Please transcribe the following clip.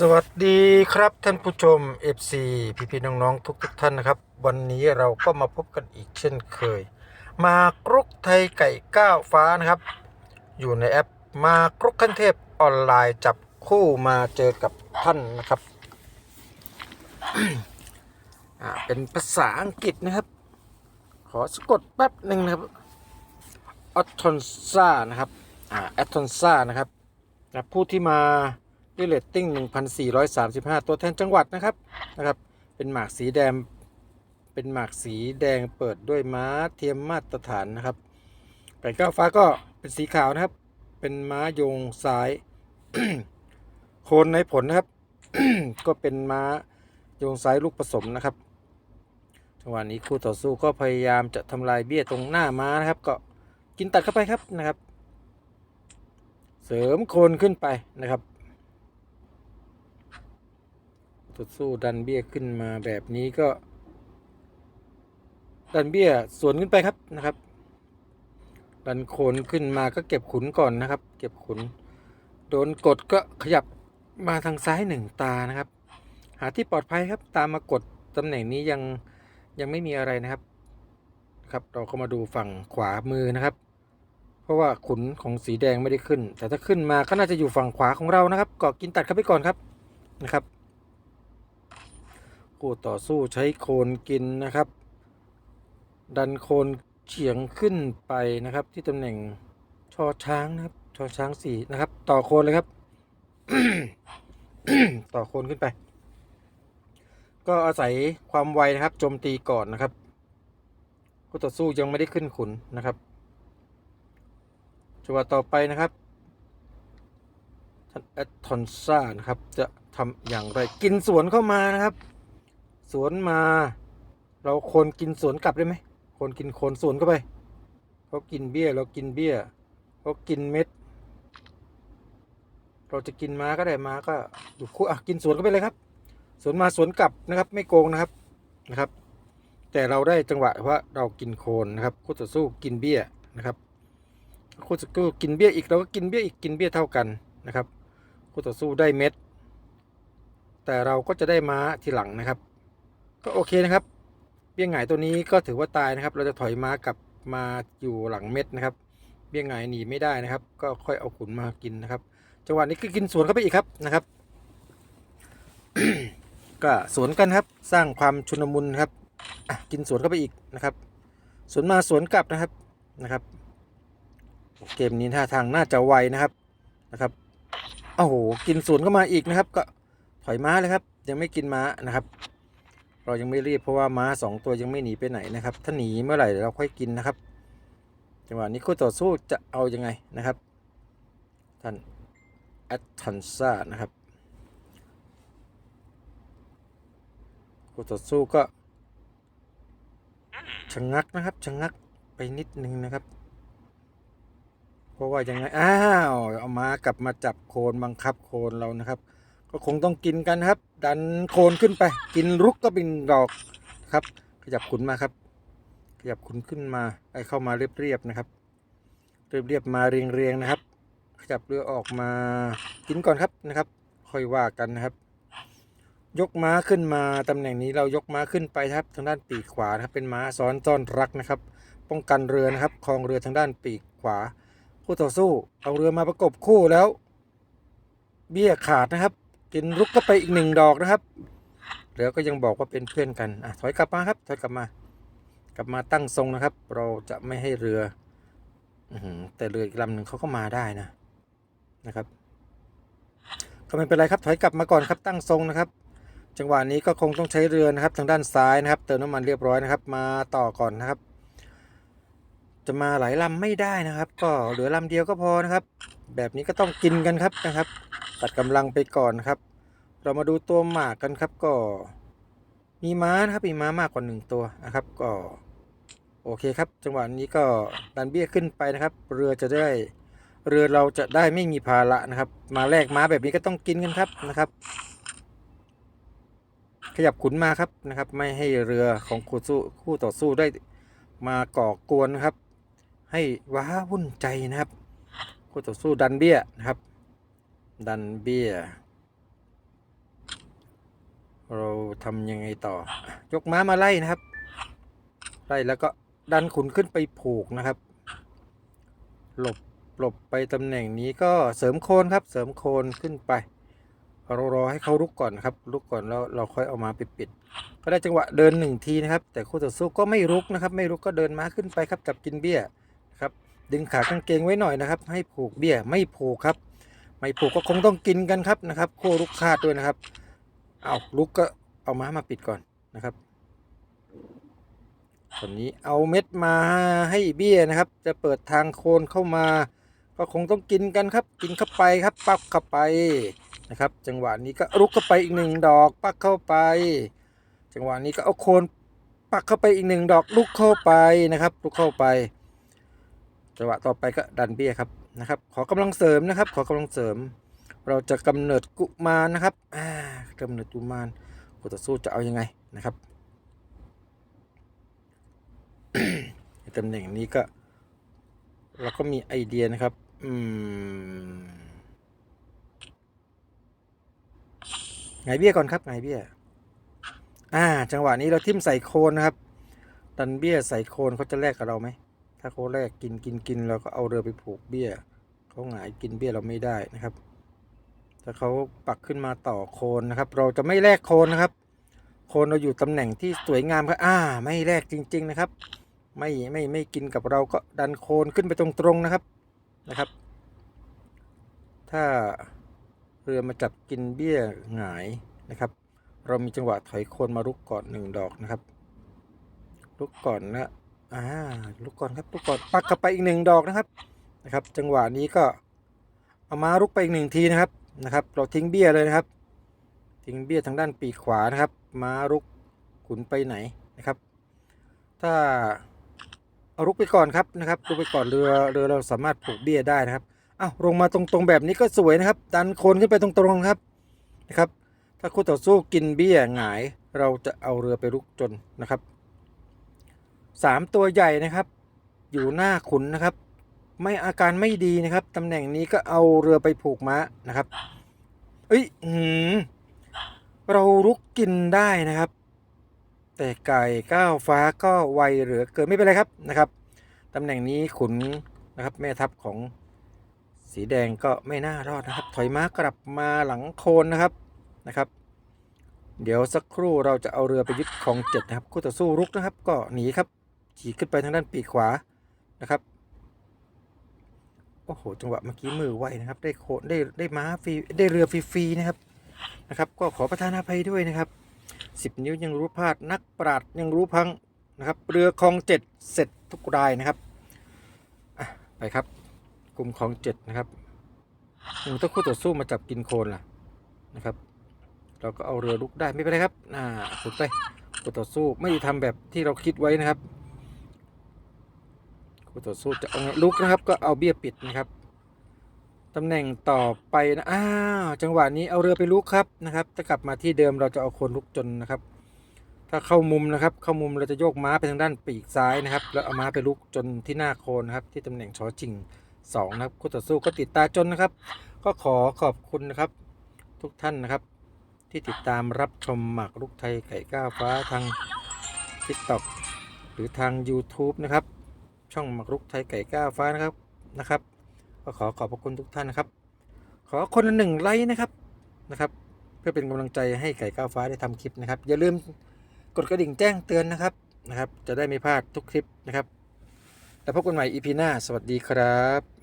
สวัสดีครับท่านผู้ชม FC พี่พี่ๆน้องๆ ทุกทุกๆท่านนะครับ วันนี้เราก็มาพบกันอีกเช่นเคย มากรุกไทยไก่ก้าวฟ้านะครับ อยู่ในแอปมากรุกขั้นเทพออนไลน์จับคู่มาเจอกับท่านนะครับเป็นภาษาอังกฤษนะครับ ขอสะกดแป๊บหนึ่งนะครับอ t ทอนซ่านะครับอ่าแอตทอนซ่านะครับผู้ที่มา ด้วยเรตติ้ง1,435 ตัวแทนจังหวัดนะครับนะครับ เป็นหมากสีแดง เป็นหมากสีแดงเปิดด้วยม้าเทียมมาตรฐานนะครับไก่ก้าวฟ้าก็เป็นสีขาวนะครับ เป็นม้าโยงซ้าย โคนในผลนะครับ ก็เป็นม้าโยงซ้ายลูกผสมนะครับจังหวะนี้คู่ต่อสู้ก็พยายามจะทำลายเบี้ยตรงหน้าม้านะครับ ก็กินตัดเข้าไปครับนะครับ เสริมโคนขึ้นไปนะครับ ต่อสู้ดันเบี้ยขึ้นมาแบบนี้ก็ ดันเบี้ยสวนขึ้นไปครับนะครับ ดันโคนขึ้นมาก็เก็บขุนก่อนนะครับ เก็บขุน โดนกดก็ขยับมาทางซ้ายหนึ่งตานะครับ หาที่ปลอดภัยครับ ตามมากดตำแหน่งนี้ยังยังไม่มีอะไรนะครับ ครับเราก็มาดูฝั่งขวามือนะครับ เพราะว่าขุนของสีแดงไม่ได้ขึ้น แต่ถ้าขึ้นมาก็น่าจะอยู่ฝั่งขวาของเรานะครับก็กินตัดเข้าไปก่อนครับนะครับ คู่ต่อสู้ใช้โคนกินนะครับ ดันโคนเฉียงขึ้นไปนะครับ ที่ตำแหน่งชอช้างนะครับชอช้างสี่นะครับ ต่อโคนเลยครับ ต่อโคนขึ้นไป ก็อาศัยความไวนะครับโจมตีก่อนนะครับคู่ต่อสู้ยังไม่ได้ขึ้นขุนนะครับจังหวะต่อไปนะครับท่านแอดทอนซ่านะครับ จะทำอย่างไรกินสวนเข้ามานะครับ สวนมา เราคนกินสวนกลับได้ไหมคนกินโคนสวนเข้าไปเขากินเบี้ย เรากินเบี้ยเขากินเม็ด เราจะกินม้าก็ได้ม้าก็อยู่คู่อะกินสวนเข้าไปเลยครับ สวนมาสวนกลับนะครับ ไม่โกงนะครับนะครับ แต่เราได้จังหวะว่าเรากินโคนนะครับคู่ต่อสู้กินเบี้ยนะครับคู่ต่อสู้กินเบี้ยอีกเราก็กินเบี้ยอีกกินเบี้ยเท่ากันนะครับคู่ต่อสู้ได้เม็ด แต่เราก็จะได้ม้าทีหลังนะครับ ก็โอเคนะครับ เบี้ยงหงายตัวนี้ก็ถือว่าตายนะครับ เราจะถอยม้ากลับมาอยู่หลังเม็ดนะครับ เบี้ยงหงายหนีไม่ได้นะครับ ก็ค่อยเอาขุนมากินนะครับ จังหวะนี้คือกินสวนเข้าไปอีกครับนะครับ ก็สวนกันครับ สร้างความชุนมุนครับกินสวนเข้าไปอีกนะครับ สวนมาสวนกลับนะครับนะครับ เกมนี้ท่าทางน่าจะไวนะครับนะครับโอ้โหกินสวนเข้ามาอีกนะครับ ก็ถอยม้าเลยครับ ยังไม่กินม้านะครับ เรายังไม่รีบเพราะว่าม้าสองตัวยังไม่หนีไปไหนนะครับ ถ้าหนีเมื่อไหร่เราค่อยกินนะครับ จังหวะนี้คู่ต่อสู้จะเอายังไงนะครับ ท่านแอตทันซ่านะครับคู่ต่อสู้ก็ชะงักนะครับชะงักไปนิดนึงนะครับ เพราะว่ายังไง อ้าว เอามากลับมาจับโคนบังคับโคนเรานะครับ ก็คงต้องกินกันครับ ดันโคนขึ้นไป กินรุกก็เป็นดอกครับ ขยับขุนมาครับ ขยับขุนขึ้นมาไอเข้ามาเรียบๆนะครับ เรียบๆมาเรียงๆนะครับ ขยับเรือออกมากินก่อนครับนะครับ ค่อยว่ากันนะครับ ยกม้าขึ้นมาตำแหน่งนี้เรายกม้าขึ้นไปครับ ทางด้านปีกขวานะครับ เป็นม้าซ้อนต้อนรักนะครับ ป้องกันเรือนะครับคลองเรือทางด้านปีกขวาคู่ต่อสู้เอาเรือมาประกบคู่แล้ว เบี้ยขาดนะครับ กินรุกก็ไปอีกหนึ่งดอกนะครับ แล้วก็ยังบอกว่าเป็นเพื่อนกันอะถอยกลับมาครับถอยกลับมา กลับมาตั้งทรงนะครับ เราจะไม่ให้เรืออแต่เรืออีกลำหนึ่งเขาก็มาได้นะนะครับ ก็ไม่เป็นไรครับถอยกลับมาก่อนครับตั้งทรงนะครับ จังหวะนี้ก็คงต้องใช้เรือนะครับ ทางด้านซ้ายนะครับ เติมน้ำมันเรียบร้อยนะครับ มาต่อก่อนนะครับ จะมาหลายลำไม่ได้นะครับ ก็เหลือลำเดียวก็พอนะครับ แบบนี้ก็ต้องกินกันครับนะครับ ตัดกำลังไปก่อนครับ เรามาดูตัวหมากกันครับก็ มีม้านะครับมีม้ามากกว่าหนึ่งตัวนะครับ ก็ โอเคครับ จังหวะนี้ก็ดันเบี้ยขึ้นไปนะครับ เรือจะได้เรือเราจะได้ไม่มีภาระนะครับ มาแลกม้าแบบนี้ก็ต้องกินกันครับนะครับ ขยับขุนมาครับนะครับ ไม่ให้เรือของคู่สู้คู่ต่อสู้ได้มาก่อกวนนะครับ ให้ว้าวุ่นใจนะครับคู่ต่อสู้ดันเบี้ยนะครับ ดันเบี้ย เราทำยังไงต่อ ยกม้ามาไล่นะครับ ไล่แล้วก็ดันขุนขึ้นไปผูกนะครับ หลบหลบไปตำแหน่งนี้ก็เสริมโคนครับ เสริมโคนขึ้นไปเรารอให้เขาลุกก่อนครับลุกก่อนแล้วเราค่อยเอามาปิดปิด ก็ได้จังหวะเดินหนึ่งทีนะครับ แต่คู่ต่อสู้ก็ไม่รุกนะครับ ไม่รุกก็เดินม้าขึ้นไปครับจับกินเบี้ย ครับ ดึงขากางเกงไว้หน่อยนะครับ ให้ผูกเบี้ยไม่ผูกครับ ไม่ผูกก็คงต้องกินกันครับนะครับโคลุกคาดด้วยนะครับเอาลุกก็เอาม้ามาปิดก่อนนะครับตอนนี้เอาเม็ดมาให้เบี้ยนะครับ จะเปิดทางโคนเข้ามา ก็คงต้องกินกันครับ กินเข้าไปครับ ปักเข้าไปนะครับ จังหวะนี้ก็ลุกเข้าไปอีกหนึ่งดอก ปักเข้าไป จังหวะนี้ก็เอาโคนปักเข้าไปอีกหนึ่งดอกลุกเข้าไปนะครับลุกเข้าไป จังหวะต่อไปก็ดันเบี้ยครับนะครับ ขอกำลังเสริมนะครับ ขอกำลังเสริม เราจะกำเนิดกุมารนะครับอ่ากำเนิดกุมารกูต่อสู้จะเอายังไงนะครับตำแหน่งนี้ก็ เราก็มีไอเดียนะครับ อืมไงเบี้ยก่อนครับไงเบี้ย อ่า จังหวะนี้เราทิ่มใส่โคนนะครับ ดันเบี้ยใส่โคนเขาจะแลกกับเราไหม ถ้าเขาแลกกินกินกินเราก็เอาเรือไปผูกเบี้ยเขาหงายกินเบี้ยเราไม่ได้นะครับ ถ้าเขาปักขึ้นมาต่อโคนนะครับ เราจะไม่แลกโคนนะครับ โคนเราอยู่ตำแหน่งที่สวยงามครับอ่า ไม่แลกจริง ๆนะครับ ไม่ไม่ไม่กินกับเราก็ดันโคนขึ้นไปตรงๆนะครับนะครับ ถ้าเรือมาจับกินเบี้ยหงายนะครับ เรามีจังหวะถอยโคนมาลุกก่อนหนึ่งดอกนะครับลุกก่อนนะ อ่าลุกก่อนครับลุกก่อนปักเข้าไปอีกหนึ่งดอกนะครับนะครับ จังหวะนี้ก็เอามาลุกไปอีกหนึ่งทีนะครับนะครับ เราทิ้งเบี้ยเลยนะครับ ทิ้งเบี้ยทางด้านปีกขวานะครับ มาลุกขุนไปไหนนะครับ ถ้าเอาลุกไปก่อนครับนะครับลุกไปก่อนเรือเรือเราสามารถผูกเบี้ยได้นะครับอ้าวลงมาตรงๆแบบนี้ก็สวยนะครับ ดันโคนขึ้นไปตรงๆครับนะครับ ถ้าคู่ต่อสู้กินเบี้ยหงาย เราจะเอาเรือไปลุกจนนะครับ สามตัวใหญ่นะครับ อยู่หน้าขุนนะครับ ไม่อาการไม่ดีนะครับตำแหน่งนี้ก็เอาเรือไปผูกม้านะครับ เอ้ยอืมเราลุกกินได้นะครับ แต่ไก่ก้าวฟ้าก็ไวเหลือเกินไม่เป็นไรครับนะครับตำแหน่งนี้ขุนนะครับ แม่ทัพของสีแดงก็ไม่น่ารอดนะครับ ถอยม้ากลับมาหลังโคนนะครับนะครับ เดี๋ยวสักครู่เราจะเอาเรือไปยึดของเจ็ดนะครับคู่ต่อสู้รุกนะครับ ก็หนีครับ ขี่ขึ้นไปทางด้านปีกขวานะครับโอ้โหจังหวะเมื่อกี้มือไวนะครับ ได้โคได้ได้ม้าฟรีได้เรือฟรีๆนะครับนะครับ ก็ขอประทานอภัยด้วยนะครับสิบนิ้วยังรู้พลาดนักปราดยังรู้พังนะครับเรือคลองเจ็ดเสร็จทุกรายนะครับไปครับ กลุ่มคลองเจ็ดนะครับอืมถ้าคู่ต่อสู้มาจับกินโคลนล่ะนะครับ เราก็เอาเรือลุกได้ไม่เป็นไรครับอ่าขุดไปคู่ต่อสู้ไม่ได้ทำแบบที่เราคิดไว้นะครับ คู่ต่อสู้จะเอาไงลุกนะครับ ก็เอาเบี้ยปิดนะครับตำแหน่งต่อไปนะอ้าวจังหวะนี้เอาเรือไปลุกครับนะครับ จะกลับมาที่เดิมเราจะเอาคนลุกจนนะครับ ถ้าเข้ามุมนะครับ เข้ามุมเราจะโยกม้าไปทางด้านปีกซ้ายนะครับ แล้วเอาม้าไปลุกจนที่หน้าโคนนะครับ ที่ตำแหน่งชอจิงสองนะครับคู่ต่อสู้ก็ติดตาจนนะครับ ก็ขอขอบคุณนะครับ ทุกท่านนะครับ ที่ติดตามรับชมหมากรุกไทยไก่ก้าวฟ้าทาง TikTok หรือทาง YouTube นะครับ ช่องหมักรุกไทยไก่ก้าวฟ้านะครับนะครับ ก็ขอขอบพระคุณทุกท่านนะครับ ขอคนละหนึ่งไลค์นะครับนะครับ เพื่อเป็นกำลังใจให้ไก่ก้าวฟ้าได้ทำคลิปนะครับ อย่าลืมกดกระดิ่งแจ้งเตือนนะครับนะครับ จะได้ไม่พลาดทุกคลิปนะครับ แล้วพบกันใหม่ EP หน้า สวัสดีครับ